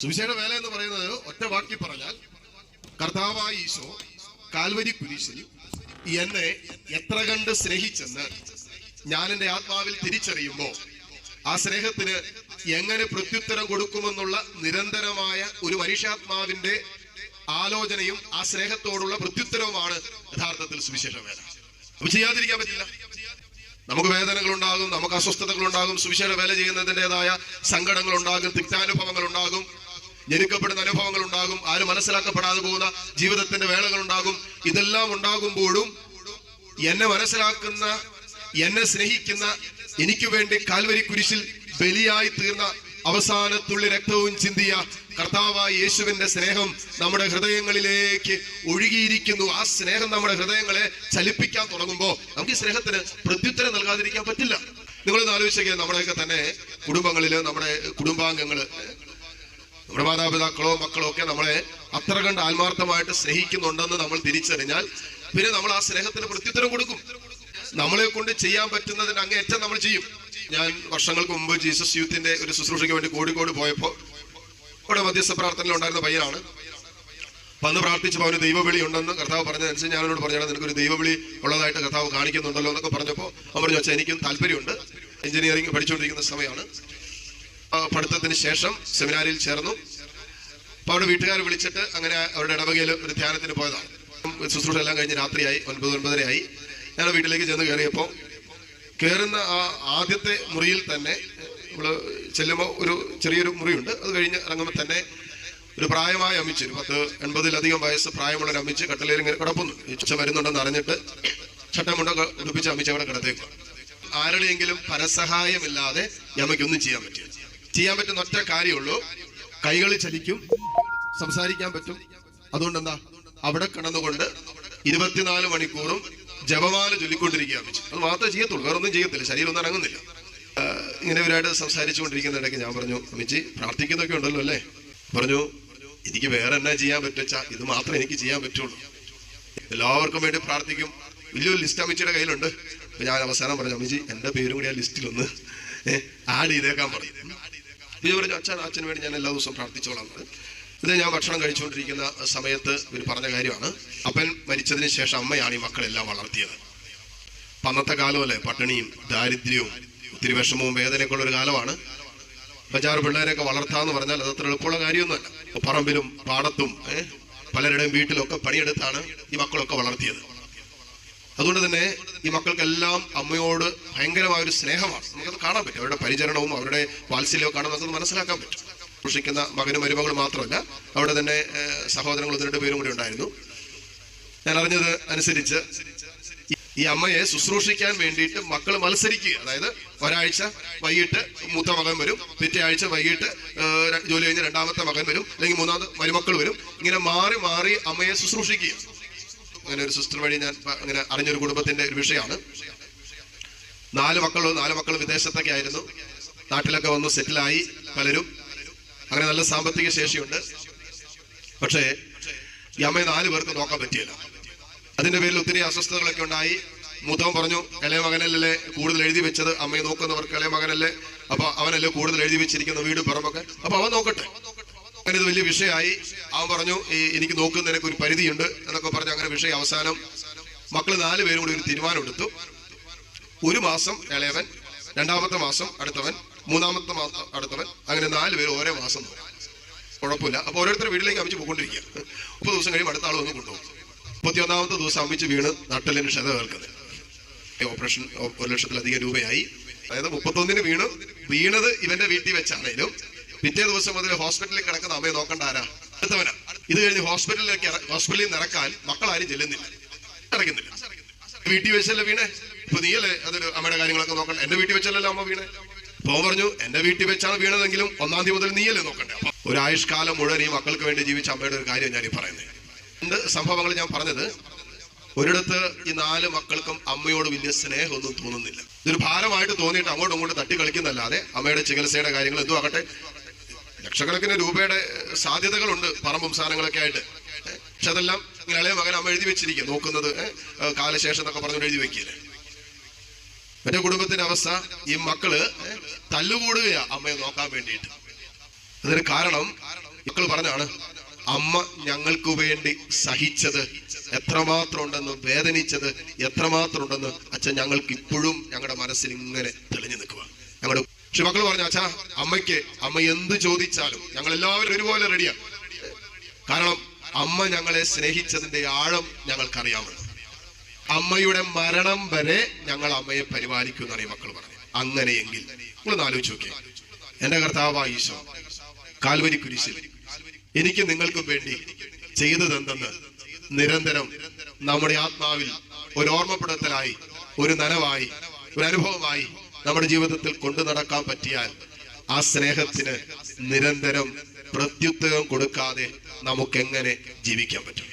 സുവിശേഷ വേല എന്ന് പറയുന്നത് ഒറ്റ വാക്കി പറഞ്ഞാൽ കർത്താവായ ഈശോ കാൽവരി കുരിശിൽ എന്നെ എത്ര കണ്ട് സ്നേഹിച്ചെന്ന് ഞാൻ എന്റെ ആത്മാവിൽ തിരിച്ചറിയുമ്പോൾ ആ സ്നേഹത്തിന് എങ്ങനെ പ്രത്യുത്തരം കൊടുക്കുമെന്നുള്ള നിരന്തരമായ ഒരു മനുഷ്യാത്മാവിന്റെ ആലോചനയും ആ സ്നേഹത്തോടുള്ള പ്രത്യുത്തരവുമാണ് യഥാർത്ഥത്തിൽ സുവിശേഷ വേല. അപ്പൊ ചെയ്യാതിരിക്കാൻ പറ്റില്ല. നമുക്ക് വേദനകൾ ഉണ്ടാകും നമുക്ക് അസ്വസ്ഥതകൾ ഉണ്ടാകും സുവിശേഷ വേല ചെയ്യുന്നതിന്റെതായ സങ്കടങ്ങൾ ഉണ്ടാകും തിക്താനുഭവങ്ങൾ ഉണ്ടാകും ഞെരുക്കപ്പെടുന്ന അനുഭവങ്ങൾ ഉണ്ടാകും ആരും മനസ്സിലാക്കപ്പെടാതെ പോകുന്ന ജീവിതത്തിന്റെ വേളകൾ ഉണ്ടാകും ഇതെല്ലാം ഉണ്ടാകുമ്പോഴും എന്നെ മനസ്സിലാക്കുന്ന എന്നെ സ്നേഹിക്കുന്ന എനിക്ക് വേണ്ടി കാൽവരി കുരിശിൽ ബലിയായി തീർന്ന അവസാന തുള്ളി രക്തവും ചിന്തിയ കർത്താവായ യേശുവിന്റെ സ്നേഹം നമ്മുടെ ഹൃദയങ്ങളിലേക്ക് ഒഴുകിയിരിക്കുന്നു. ആ സ്നേഹം നമ്മുടെ ഹൃദയങ്ങളെ ചലിപ്പിക്കാൻ തുടങ്ങുമ്പോൾ നമുക്ക് ഈ സ്നേഹത്തിന് പ്രത്യുത്തരം നൽകാതിരിക്കാൻ പറ്റില്ല. നിങ്ങളൊന്ന് ആലോചിച്ചേക്കുക നമ്മുടെയൊക്കെ തന്നെ കുടുംബങ്ങളിൽ നമ്മുടെ കുടുംബാംഗങ്ങൾ നമ്മുടെ മാതാപിതാക്കളോ മക്കളോ ഒക്കെ നമ്മളെ അത്ര കണ്ട് ആത്മാർത്ഥമായിട്ട് സ്നേഹിക്കുന്നുണ്ടെന്ന് നമ്മൾ തിരിച്ചറിഞ്ഞാൽ പിന്നെ നമ്മൾ ആ സ്നേഹത്തിന് പ്രത്യുത്തരം കൊടുക്കും. നമ്മളെ കൊണ്ട് ചെയ്യാൻ പറ്റുന്നതിന് അങ്ങേറ്റം നമ്മൾ ചെയ്യും. ഞാൻ വർഷങ്ങൾക്ക് മുമ്പ് ജീസസ് യൂത്തിന്റെ ഒരു ശുശ്രൂഷയ്ക്ക് വേണ്ടി കോഴിക്കോട് പോയപ്പോൾ അവിടെ മധ്യസ്ഥ പ്രാർത്ഥനയിൽ ഉണ്ടായിരുന്ന പയ്യനാണ്. വന്ന് പ്രാർത്ഥിച്ചപ്പോൾ അവന് ദൈവവിളി ഉണ്ടെന്ന് കർത്താവ് പറഞ്ഞതനുസരിച്ച് ഞാൻ അവനോട് പറഞ്ഞാൽ നിനക്കൊരു ദൈവവിളി ഉള്ളതായിട്ട് കർത്താവ് കാണിക്കുന്നുണ്ടല്ലോ എന്നൊക്കെ പറഞ്ഞപ്പോൾ അവർ ചോദിച്ചാൽ എനിക്കും താല്പര്യമുണ്ട്. എഞ്ചിനീയറിംഗ് പഠിച്ചുകൊണ്ടിരിക്കുന്ന സമയമാണ്. പഠിത്തത്തിന് ശേഷം സെമിനാരിൽ ചേർന്നു. അപ്പൊ അവിടെ വീട്ടുകാർ വിളിച്ചിട്ട് അങ്ങനെ അവരുടെ ഇടവകയിൽ ഒരു ധ്യാനത്തിന് പോയതാണ്. ശുശ്രൂഷ എല്ലാം കഴിഞ്ഞ് രാത്രിയായി ഒൻപത് ഒൻപതരയായി ഞാൻ വീട്ടിലേക്ക് ചെന്ന് കയറിയപ്പോൾ കയറുന്ന ആ ആദ്യത്തെ മുറിയിൽ തന്നെ നമ്മൾ ചെല്ലുമ്പോൾ ഒരു ചെറിയൊരു മുറിയുണ്ട്. അത് കഴിഞ്ഞ് ഇറങ്ങുമ്പോൾ തന്നെ ഒരു പ്രായമായ അമ്മിച്ച് ഒരു പത്ത് എൺപതിലധികം വയസ്സ് പ്രായമുള്ള ഒരു അമ്മിച്ച് കട്ടലയിൽ ഇങ്ങനെ കിടപ്പുന്നു ഇച്ഛ വരുന്നുണ്ടെന്ന് അറിഞ്ഞിട്ട് ചട്ടമുണ്ട ഉടുപ്പിച്ച് അമ്മിച്ച് അവിടെ കിടത്തേക്കും ആരുടെയെങ്കിലും പരസഹായമില്ലാതെ യമയ്ക്കൊന്നും ചെയ്യാൻ പറ്റില്ല. ചെയ്യാൻ പറ്റുന്ന ഒറ്റ കാര്യമുള്ളൂ. കൈകൾ ചലിക്കും. സംസാരിക്കാൻ പറ്റും. അതുകൊണ്ട് എന്താ അവിടെ കിടന്നുകൊണ്ട് ഇരുപത്തിനാല് മണിക്കൂറും ജപമാല ചൊല്ലിക്കൊണ്ടിരിക്കുക അത് മാത്രമേ ചെയ്യത്തുള്ളൂ. വേറെ ഒന്നും ചെയ്യത്തില്ല. ശരീരം ഒന്നും അനങ്ങുന്നില്ല. ആ, ഇങ്ങനെ ഇവരായിട്ട് സംസാരിച്ചുകൊണ്ടിരിക്കുന്ന ഇടയ്ക്ക് ഞാൻ പറഞ്ഞു അമ്മച്ചി പ്രാർത്ഥിക്കുന്നൊക്കെ ഉണ്ടല്ലോ അല്ലേ? പറഞ്ഞു എനിക്ക് വേറെ എന്നാ ചെയ്യാൻ പറ്റുവച്ച ഇത് മാത്രമേ എനിക്ക് ചെയ്യാൻ പറ്റുള്ളൂ. എല്ലാവർക്കും വേണ്ടി പ്രാർത്ഥിക്കും. വലിയൊരു ലിസ്റ്റ് അമ്മച്ചിയുടെ കയ്യിലുണ്ട്. ഞാൻ അവസാനം പറഞ്ഞു അമ്മച്ചി എന്റെ പേരും കൂടി ആ ലിസ്റ്റിലൊന്ന് ആഡ് ചെയ്തേക്കാൻ പറഞ്ഞു ഇത് പറഞ്ഞു അച്ഛൻ അച്ഛന് വേണ്ടി ഞാൻ എല്ലാ ദിവസവും പ്രാർത്ഥിച്ചോളാം. ഇത് ഞാൻ ഭക്ഷണം കഴിച്ചുകൊണ്ടിരിക്കുന്ന സമയത്ത് ഇവർ പറഞ്ഞ കാര്യമാണ്. അപ്പൻ മരിച്ചതിന് ശേഷം അമ്മയാണ് ഈ മക്കളെല്ലാം വളർത്തിയത്. പന്നത്തെ കാലമല്ലേ? പട്ടിണിയും ദാരിദ്ര്യവും ഒത്തിരി വിഷമവും വേദനയൊക്കെ ഉള്ള ഒരു കാലമാണ്. അഞ്ചാറ് പിള്ളേരെയൊക്കെ വളർത്താന്ന് പറഞ്ഞാൽ അത് അത്ര എളുപ്പമുള്ള കാര്യമൊന്നുമല്ല. പറമ്പിലും പാടത്തും പലരുടെയും വീട്ടിലൊക്കെ പണിയെടുത്താണ് ഈ മക്കളൊക്കെ വളർത്തിയത്. അതുകൊണ്ട് തന്നെ ഈ മക്കൾക്കെല്ലാം അമ്മയോട് ഭയങ്കരമായ ഒരു സ്നേഹമാണ്. നമുക്കത് കാണാൻ പറ്റും. അവരുടെ പരിചരണവും അവരുടെ വാത്സല്യവും കാണാൻ നമുക്കത് മനസ്സിലാക്കാൻ പറ്റും. സൂക്ഷിക്കുന്ന മകനും മരുമകളും മാത്രമല്ല അവിടെ തന്നെ സഹോദരങ്ങൾ ഒന്ന് രണ്ടുപേരും കൂടി ഉണ്ടായിരുന്നു. ഞാൻ അറിഞ്ഞത് അനുസരിച്ച് ഈ- അമ്മയെ ശുശ്രൂഷിക്കാൻ വേണ്ടിയിട്ട് മക്കൾ മത്സരിക്കുക. അതായത് ഒരാഴ്ച വൈകിട്ട് മൂത്ത മകൻ വരും പിറ്റേ ആഴ്ച വൈകിട്ട് ജോലി കഴിഞ്ഞ് രണ്ടാമത്തെ മകൻ വരും അല്ലെങ്കിൽ മൂന്നാമത്തെ മരുമക്കൾ വരും. ഇങ്ങനെ മാറി മാറി അമ്മയെ ശുശ്രൂഷിക്കുക. അങ്ങനെ ഒരു സിസ്റ്റർ വഴി ഞാൻ അങ്ങനെ അറിഞ്ഞൊരു കുടുംബത്തിന്റെ ഒരു വിഷയമാണ്. നാല് മക്കളും നാല് മക്കൾ വിദേശത്തൊക്കെ ആയിരുന്നു. നാട്ടിലൊക്കെ വന്ന് സെറ്റിലായി പലരും അങ്ങനെ നല്ല സാമ്പത്തിക ശേഷിയുണ്ട്. പക്ഷേ ഈ അമ്മയെ നാല് പേർക്ക് നോക്കാൻ പറ്റിയില്ല. അതിന്റെ പേരിൽ ഒത്തിരി അസ്വസ്ഥതകളൊക്കെ ഉണ്ടായി. മൂത്തവൻ പറഞ്ഞു ഇളയ മകനല്ലേ കൂടുതൽ എഴുതി വെച്ചത്? അമ്മയെ നോക്കുന്നവർക്ക് ഇളയ മകനല്ലേ? അപ്പൊ അവനല്ലേ കൂടുതൽ എഴുതി വെച്ചിരിക്കുന്ന വീട് പറമ്പൊക്കെ. അപ്പൊ അവൻ നോക്കട്ടെ. അങ്ങനെ ഇത് വലിയ വിഷയമായി. അവൻ പറഞ്ഞു എനിക്ക് നോക്കുന്നതിനൊക്കെ ഒരു പരിധിയുണ്ട് എന്നൊക്കെ പറഞ്ഞ് അങ്ങനെ വിഷയം അവസാനം മക്കൾ നാല് പേരും കൂടി ഒരു തീരുമാനം എടുത്തു. ഒരു മാസം ഇളയവൻ രണ്ടാമത്തെ മാസം അടുത്തവൻ മൂന്നാമത്തെ മാസം അടുത്തവൻ അങ്ങനെ നാല് പേര് ഓരോ മാസം കുഴപ്പമില്ല. അപ്പൊ ഓരോരുത്തർ വീട്ടിലേക്ക് അമിച്ച് പോയിക്കൊണ്ടിരിക്കുക. മുപ്പത് ദിവസം കഴിയുമ്പോൾ അടുത്ത ആൾ വന്ന് കൊണ്ടുപോകും. മുപ്പത്തിയൊന്നാമത്തെ ദിവസം അമിച്ച് വീണ് നട്ടലിന് ക്ഷത കേൾക്കുന്നത് ഓപ്പറേഷൻ ഒരു ലക്ഷത്തിലധികം രൂപയായി. അതായത് മുപ്പത്തൊന്നിന് വീണു വീണത് ഇവന്റെ വീട്ടിൽ വെച്ചാണേലും പിറ്റേ ദിവസം മുതൽ ഹോസ്പിറ്റലിൽ കിടക്കുന്ന അമ്മയെ നോക്കണ്ട ആരാ? അടുത്തവനാ. ഇത് കഴിഞ്ഞ് ഹോസ്പിറ്റലിലേക്ക് ഹോസ്പിറ്റലിൽ നിന്ന് ഇറക്കാൻ മക്കളാരും ചെല്ലുന്നില്ല. ഇറങ്ങുന്നില്ല. വീട്ടിൽ വെച്ചല്ലേ വീണേ? ഇപ്പൊ നീയല്ലേ അതൊരു അമ്മയുടെ കാര്യങ്ങളൊക്കെ നോക്കണ്ട. എന്റെ വീട്ടിൽ വെച്ചല്ലല്ലോ അമ്മ വീണേ? അപ്പോൾ പറഞ്ഞു എന്റെ വീട്ടിൽ വെച്ചാണ് വീണതെങ്കിലും ഒന്നാം തീയതി മുതൽ നീയല്ലേ നോക്കണ്ടേ? ഒരു ആയുഷ്കാലം മുഴുവൻ ഈ മക്കൾക്ക് വേണ്ടി ജീവിച്ച അമ്മയുടെ ഒരു കാര്യം ഞാൻ ഈ പറയുന്നത് രണ്ട് സംഭവങ്ങൾ ഞാൻ പറഞ്ഞത്. ഒരിടത്ത് ഈ നാല് മക്കൾക്കും അമ്മയോട് വലിയ സ്നേഹമൊന്നും തോന്നുന്നില്ല. ഇതൊരു ഭാരമായിട്ട് തോന്നിയിട്ട് അങ്ങോട്ടും ഇങ്ങോട്ടും തട്ടി കളിക്കുന്നല്ലാതെ അമ്മയുടെ ചികിത്സയുടെ കാര്യങ്ങൾ എന്തും ആകട്ടെ. ലക്ഷക്കണക്കിന് രൂപയുടെ സാധ്യതകളുണ്ട് പറമ്പും സാധനങ്ങളൊക്കെ ആയിട്ട്. പക്ഷെ അതെല്ലാം ഇങ്ങനെ ഇളയ മകൻ അമ്മ എഴുതി വെച്ചിരിക്കുക നോക്കുന്നത് കാലശേഷം എന്നൊക്കെ പറഞ്ഞു എഴുതി വെക്കില്ലേ? മറ്റേ കുടുംബത്തിന്റെ അവസ്ഥ ഈ മക്കൾ തല്ലുകൂടുകയാ അമ്മയെ നോക്കാൻ വേണ്ടിയിട്ട്. അതിന് കാരണം മക്കൾ പറഞ്ഞാണ് അമ്മ ഞങ്ങൾക്ക് വേണ്ടി സഹിച്ചത് എത്രമാത്രം ഉണ്ടെന്ന് വേദനിച്ചത് എത്രമാത്രം ഉണ്ടെന്ന് അച്ഛൻ ഞങ്ങൾക്ക് ഇപ്പോഴും ഞങ്ങളുടെ മനസ്സിൽ ഇങ്ങനെ തെളിഞ്ഞു നിൽക്കുക ഞങ്ങളുടെ പക്ഷെ മക്കൾ പറഞ്ഞു അച്ഛാ അമ്മയ്ക്ക് അമ്മ എന്ത് ചോദിച്ചാലും ഞങ്ങൾ എല്ലാവരും ഒരുപോലെ റെഡിയാ കാരണം അമ്മ ഞങ്ങളെ സ്നേഹിച്ചതിന്റെ ആഴം ഞങ്ങൾക്കറിയാമല്ലോ അമ്മയുടെ മരണം വരെ ഞങ്ങൾ അമ്മയെ പരിപാലിക്കും എന്നാണ് ഈ മക്കൾ പറഞ്ഞത്. അങ്ങനെയെങ്കിൽ നിങ്ങളൊന്ന് ആലോചിച്ച് നോക്കിയേ. എന്റെ കർത്താവ് ഈശോ കാൽവരി കുരിശിൽ എനിക്ക് നിങ്ങൾക്കും വേണ്ടി ചെയ്തതെന്തെന്ന് നിരന്തരം നമ്മുടെ ആത്മാവിൽ ഒരു ഓർമ്മപ്പെടുത്തലായി ഒരു നനവായി ഒരു അനുഭവമായി നമ്മുടെ ജീവിതത്തിൽ കൊണ്ടു നടക്കാൻ പറ്റിയാൽ ആ സ്നേഹത്തിന് നിരന്തരം പ്രത്യുത്തരം കൊടുക്കാതെ നമുക്ക് എങ്ങനെ ജീവിക്കാൻ പറ്റും?